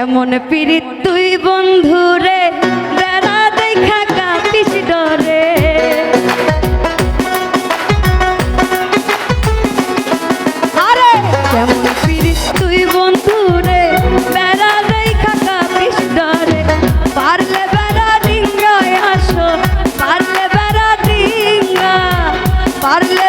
কেমন পীড়িত তুই বন্ধুরে বেড়া দেখা কাঁপিস আরে! বেড়া দেখা কাঁপিস ডরে। পারলে বেড়া আসো, পারলে বেড়া পারলে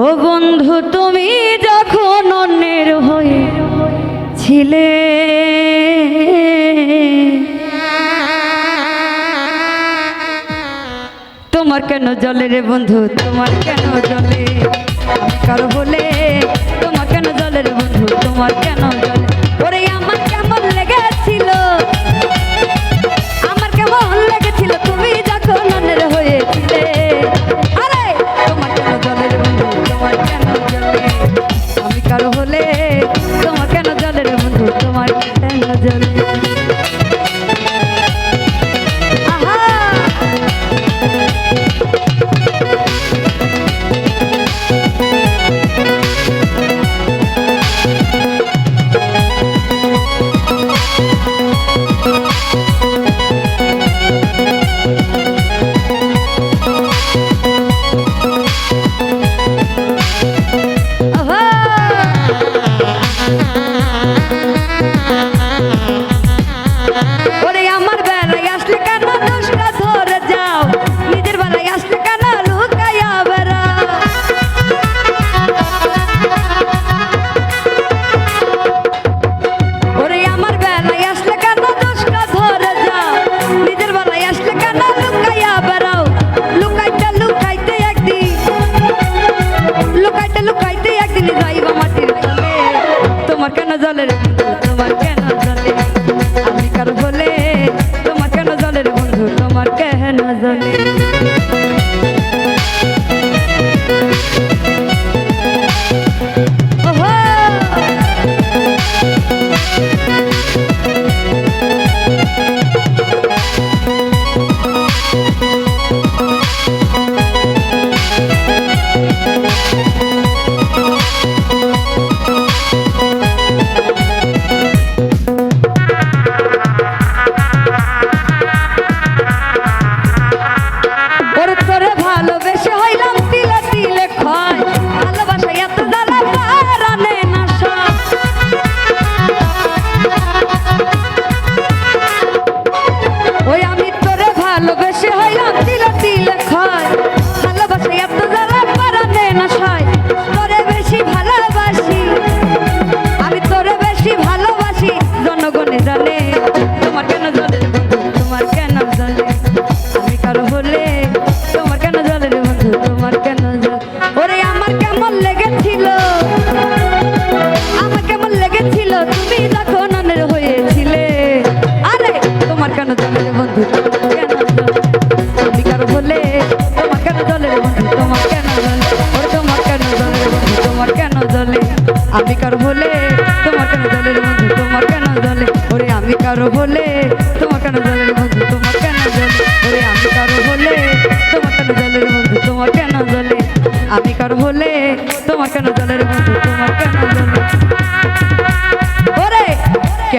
ও বন্ধু, তুমি যখন অন্যের হয়ে ছিলে, তোমার কেন জলে রে বন্ধু, তোমার কেন জলে? কারও বলে তোমার কেন জলে রে বন্ধু, তোমার কেন জলে? ওরে, আমার কেমন লেগেছিল? আমার কেমন লেগেছিল? তুমি একটা নজরে চলের তোমার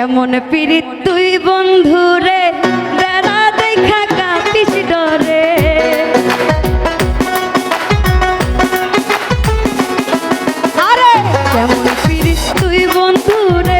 কেমন পীড়িত তুই বন্ধুরে বেড়া দেখা কাটিস ডরে। আরে! কেমন পীড়িত তুই বন্ধুরে